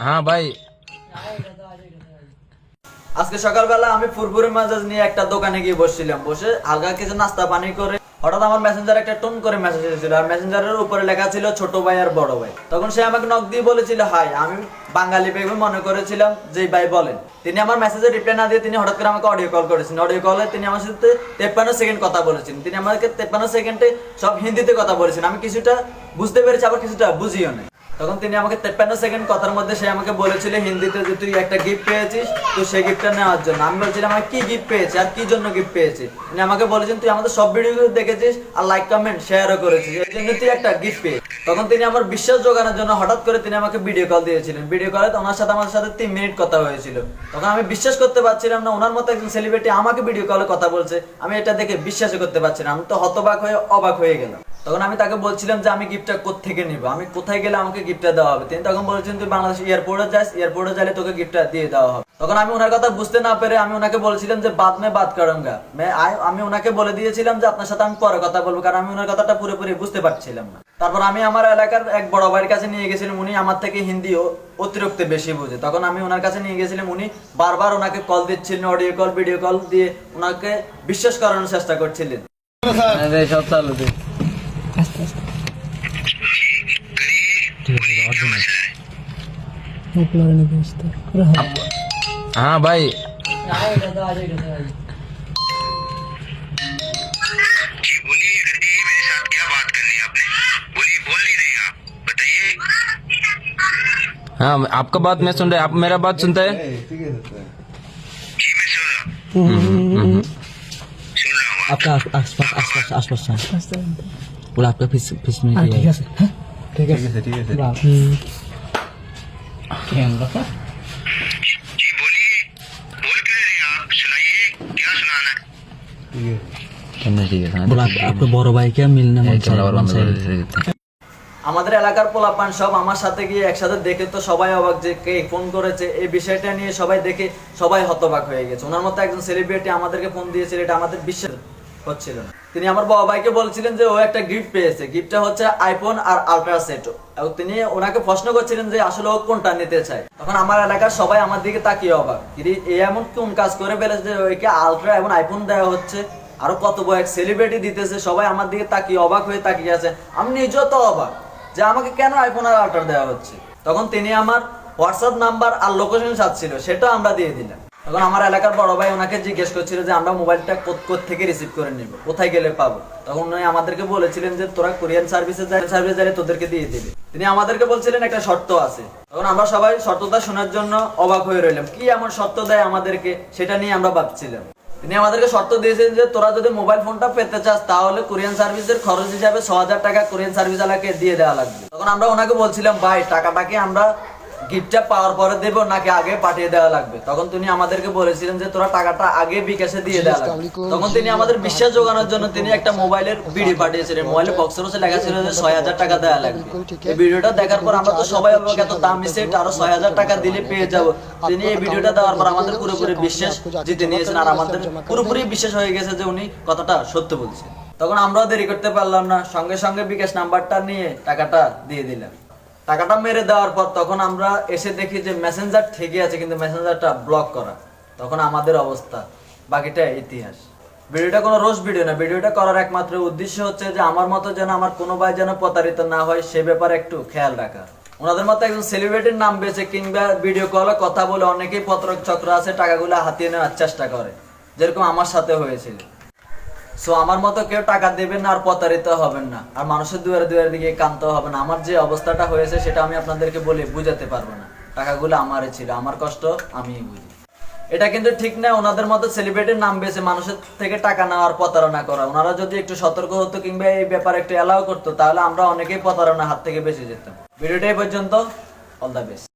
হ্যাঁ ভাই। আজকে সকালবেলা আমি ফুরফুরি মাজাজ নিয়ে একটা দোকানে গিয়ে বসছিলাম। বসে হালকা কিছু নাস্তা পানি করে হঠাৎ আমার মেসেঞ্জার একটা টোন করে মেসেজ এসেছিল, আর মেসেঞ্জারের উপরে লেখা ছিল, ছোট ভাই আর বড় ভাই। তখন সে আমাকে নক দিয়ে বলেছিল, হাই, আমি বাঙালি ভেবে মনে করেছিলাম যে ভাই বলেন। তিনি আমার মেসেজে রিপ্লাই না দিয়ে তিনি হঠাৎ করে আমাকে অডিও কল করেছেন। অডিও কলে তিনি আমার সাথে তেপ্পান্ন সেকেন্ড কথা বলেছেন। তিনি আমাকে তেপ্পান্ন সেকেন্ডে সব হিন্দিতে কথা বলেছেন। আমি কিছুটা বুঝতে পেরেছি, আবার কিছুটা বুঝিও না তখন তিনি আমাকে তেপ্পান্ন সেকেন্ড কথার মধ্যে সে আমাকে বলেছিল হিন্দিতে যে তুই একটা গিফট পেয়েছিস, তো সেই গিফটটা নেওয়ার জন্য। আমি বলছিলাম আমি কি গিফট পেয়েছি? আর কি জন্য গিফট পেয়েছি? তিনি আমাকে বলেছেন, তুই আমাদের সব ভিডিও দেখেছিস আর লাইক কমেন্ট শেয়ারও করেছিস। এই জন্য তুই একটা গিফট পেয়েছিস। তখন তিনি আমার বিশ্বাস জোগানোর জন্য হঠাৎ করে তিনি আমাকে ভিডিও কল দিয়েছিলেন। ভিডিও কলে ওনার সাথে আমার সাথে তিন মিনিট কথা হয়েছিল। তখন আমি বিশ্বাস করতে পারছিলাম না, ওনার মতো একজন সেলিব্রিটি আমাকে ভিডিও কলে কথা বলছে। আমি এটা দেখে বিশ্বাসই করতে পারছিলাম আমি তো হতবাক হয়ে অবাক হয়ে গেলাম। তখন আমি তাকে বলছিলাম যে আমি গিফটটা কোথেকে নিব? আমি কোথায় গেলে আমাকে গিফটটা দেওয়া হবে? তিনি তখন বলেছেন, তুই বাংলাদেশ এয়ারপোর্টে যাস এয়ারপোর্টে গেলে তোকে গিফটটা দিয়ে দেওয়া হবে। তখন আমি ওনার কথা বুঝতে না পেরে আমি ওনাকে বলেছিলাম যে, বাদ মে, বাদ করঙ্গা আমি ওনাকে বলে দিয়েছিলাম যে, আপনার সাথে আমি পরে কথা বলব। কারণ আমি ওনার কথাটা পুরোপুরি বুঝতে পারছিলাম না। তারপর আমি আমার এলাকার এক বড় ভাইয়ের কাছে নিয়ে গেছিলাম। উনি আমার থেকে হিন্দি ও- অতিরিক্ত বেশি বুঝে। তখন আমি ওনার কাছে নিয়ে গেছিলাম। উনি বারবার ওনাকে কল দিচ্ছিলেন অডিও কল ভিডিও কল দিয়ে ওনাকে বিশ্বাস করানোর চেষ্টা করছিলেন। সব চালু हाँ भाई। हाँ आपका बात मैं सुन रहा है। आप मेरा बात सुनते हैं? जी मैं सुन रहा आपका आस- आसपास आसपास आसपास था पूरा आपका फिस फिस में ঠিক किया আছে হ্যাঁ ঠিক আছে ঠিক আছে जी बोलिए बोल क्यों नहीं रहे आप सुनाइए क्या सुनाना है बोला आप, आपके बड़ो भाई क्या मिलना मन चाहिए मन चाहिए আমাদের এলাকার পোলাপান সব আমার সাথে গিয়ে একসাথে দেখে তো সবাই অবাক যে কে ফোন করেছে এই বিষয়টা নিয়ে সবাই দেখে সবাই হতবাক হয়ে গেছে ওনার মতো একজন সেলিব্রিটি আমাদেরকে ফোন দিয়েছিল এটা আমাদের বিশ্বাস হচ্ছিল না। তিনি আমার বাবা ভাইকে বলছিলেন যে ও একটা গিফট পেয়েছে। গিফটটা হচ্ছে আইফোন আর আলট্রা সেট এবং তিনি ওনাকে প্রশ্ন করছিলেন যে আসলে ও কোনটা নিতে চায়। তখন আমার এলাকার সবাই আমার দিকে তাকিয়ে অবাক। এ এমন কোন কাজ করে ফেলেছে যে ওইকে আলট্রা এবং আইফোন দেওয়া হচ্ছে? আরও কত বড় এক সেলিব্রিটি দিতেছে, সবাই আমার দিকে তাকিয়ে অবাক হয়ে তাকিয়ে আছে। আমি নিজেও তো অবাক যে আমাকে কেন আইফোন আর আল্ট্রা দেওয়া হচ্ছে। তখন তিনি আমার হোয়াটসঅ্যাপ নাম্বার আর লোকেশন সাথ ছিল সেটা আমরা দিয়ে দিলাম। তখন আমার এলাকার বড় ভাই ওনাকে জিজ্ঞেস করছিল যে, আমরা মোবাইলটা কোথ থেকে রিসিভ করে নিব? কোথায় গেলে পাবো? তখন উনি আমাদেরকে বলেছিলেন যে, তোরা কোরিয়ান সার্ভিসে যাই সার্ভিস যাই তোদেরকে দিয়ে দিবে। তিনি আমাদেরকে বলছিলেন, একটা শর্ত আছে। তখন আমরা সবাই শর্তটা শোনার জন্য অবাক হয়ে রইলাম। কি এমন শর্ত দেয় আমাদেরকে? সেটা নিয়ে আমরা ভাবছিলাম। তিনি আমাদেরকে শর্ত দিয়েছেন যে, তোরা যদি মোবাইল ফোনটা পেতে চাস, তাহলে কোরিয়ান সার্ভিসের খরচ হিসাবে ছ হাজার টাকা কোরিয়ান সার্ভিস আলাকে দিয়ে দেওয়া লাগবে। তখন আমরা ওনাকে বলছিলাম, ভাই টাকাটাকে আমরা গিফটটা পাওয়ার পরে দেব নাকি আগে পাঠিয়ে দেওয়া লাগবে? তখন তিনি আমাদেরকে বলেছিলেন যে তোরা টাকাটা আগে বিকাশে দিয়ে দেওয়া লাগবে। তখন তিনি আমাদের বিশ্বাস জোগানোর জন্য তিনি একটা মোবাইলের ভিডিও পাঠিয়েছিলেন। মোবাইলের বক্সের উপরে লেখা ছিল যে ছয় হাজার টাকা দেওয়া লাগবে। এই ভিডিওটা দেখার পর আমরা তো সবাই অবাক এত দামি সেট আরও ছয় হাজার টাকা দিলে পেয়ে যাব। তিনি এই ভিডিওটা দেওয়ার পর আমাদের পুরোপুরি বিশ্বাস জিতে নিয়েছেন। আর আমাদের পুরোপুরি বিশ্বাস হয়ে গেছে যে উনি কথাটা সত্য বলছেন। তখন আমরাও দেরি করতে পারলাম না। সঙ্গে সঙ্গে বিকাশ নাম্বারটা নিয়ে টাকাটা দিয়ে দিলাম। টাকাটা মেরে দেওয়ার পর তখন আমরা এসে দেখি যে মেসেঞ্জার ঠিকই আছে, কিন্তু মেসেঞ্জারটা ব্লক করা। তখন আমাদের অবস্থা, বাকিটা ইতিহাস। ভিডিওটা কোনো রোজ ভিডিও না, ভিডিওটা করার একমাত্র উদ্দেশ্য হচ্ছে যে আমার মতো যেন আমার কোনো ভাই যেন প্রতারিত না হয়, সে ব্যাপারে একটু খেয়াল রাখা। ওনাদের মতো একজন সেলিব্রিটির নাম বেছে কিংবা ভিডিও কলে কথা বলে অনেকেই পত্রক চক্র আছে, টাকাগুলো হাতিয়ে নেওয়ার চেষ্টা করে। যেরকম আমার সাথে হয়েছিল। সো আমার মতো কেউ টাকা দেবেন না আর প্রতারিত হবেন না। আর মানুষের দুয়ারে দুয়ারে দিকে কানতে হবে না। আমার যে অবস্থাটা হয়েছে, সেটা আমি আপনাদেরকে বলে, বুঝাতে পারব না। টাকাগুলো আমারই ছিল, আমার কষ্ট আমিই বুঝি। এটা কিন্তু ঠিক না, ওনাদের মতো সেলিব্রিটির নাম বেছে মানুষের থেকে টাকা নেওয়ার প্রতারণা করা। ওনারা যদি একটু সতর্ক হতো কিংবা এই ব্যাপারে একটু এলাও করতো, তাহলে আমরা অনেকেই প্রতারণা হাত থেকে বেঁচে যেতাম। ভিডিওটা এই পর্যন্ত। All the best